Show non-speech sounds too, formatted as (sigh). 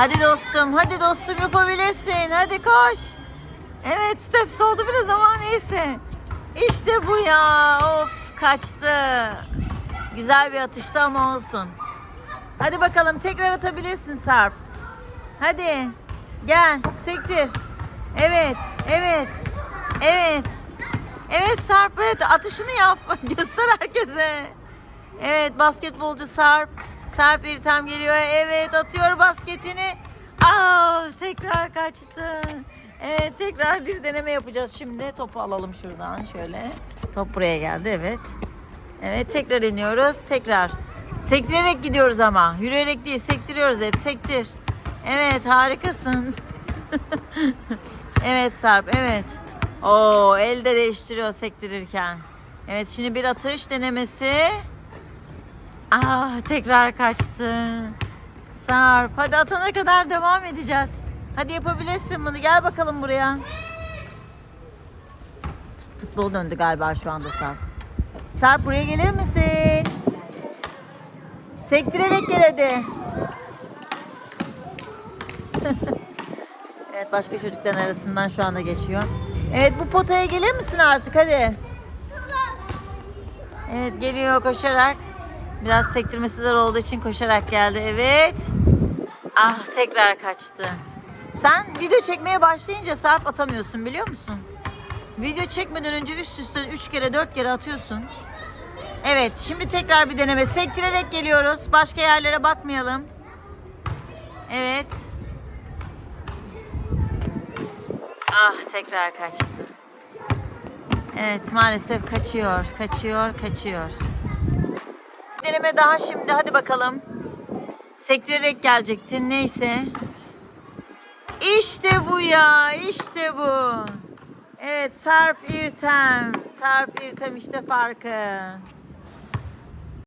Hadi dostum, hadi dostum yapabilirsin. Hadi koş. Evet, steps oldu biraz ama neyse. İşte bu ya. Of, kaçtı. Güzel bir atıştı ama olsun. Hadi bakalım tekrar atabilirsin Sarp. Hadi. Gel, sektir. Evet, evet. Evet. Evet Sarp, evet atışını yap. (laughs) Göster herkese. Evet basketbolcu Sarp. Sarp İrtem geliyor. Evet atıyor basketini. Aa tekrar kaçtı. Evet tekrar bir deneme yapacağız şimdi. Topu alalım şuradan şöyle. Top buraya geldi evet. Evet tekrar iniyoruz. Tekrar. Sektirerek gidiyoruz ama. Yürüyerek değil sektiriyoruz hep. Sektir. Evet harikasın. (laughs) evet Sarp evet. Oo elde değiştiriyor sektirirken. Evet şimdi bir atış denemesi. Ah tekrar kaçtı. Sarp hadi atana kadar devam edeceğiz. Hadi yapabilirsin bunu. Gel bakalım buraya. Futbol döndü galiba şu anda Sarp. Sarp buraya gelir misin? Sektirerek gel hadi. (laughs) evet başka çocukların arasından şu anda geçiyor. Evet bu potaya gelir misin artık hadi. Evet geliyor koşarak. Biraz sektirmesi zor olduğu için koşarak geldi. Evet. Ah tekrar kaçtı. Sen video çekmeye başlayınca Sarp atamıyorsun biliyor musun? Video çekmeden önce üst üste 3 kere 4 kere atıyorsun. Evet şimdi tekrar bir deneme. Sektirerek geliyoruz. Başka yerlere bakmayalım. Evet. Ah tekrar kaçtı. Evet maalesef kaçıyor, kaçıyor, kaçıyor. Bir deneme daha şimdi hadi bakalım. Sektirerek gelecektin neyse. İşte bu ya, işte bu. Evet Sarp İrtem. Sarp İrtem işte farkı.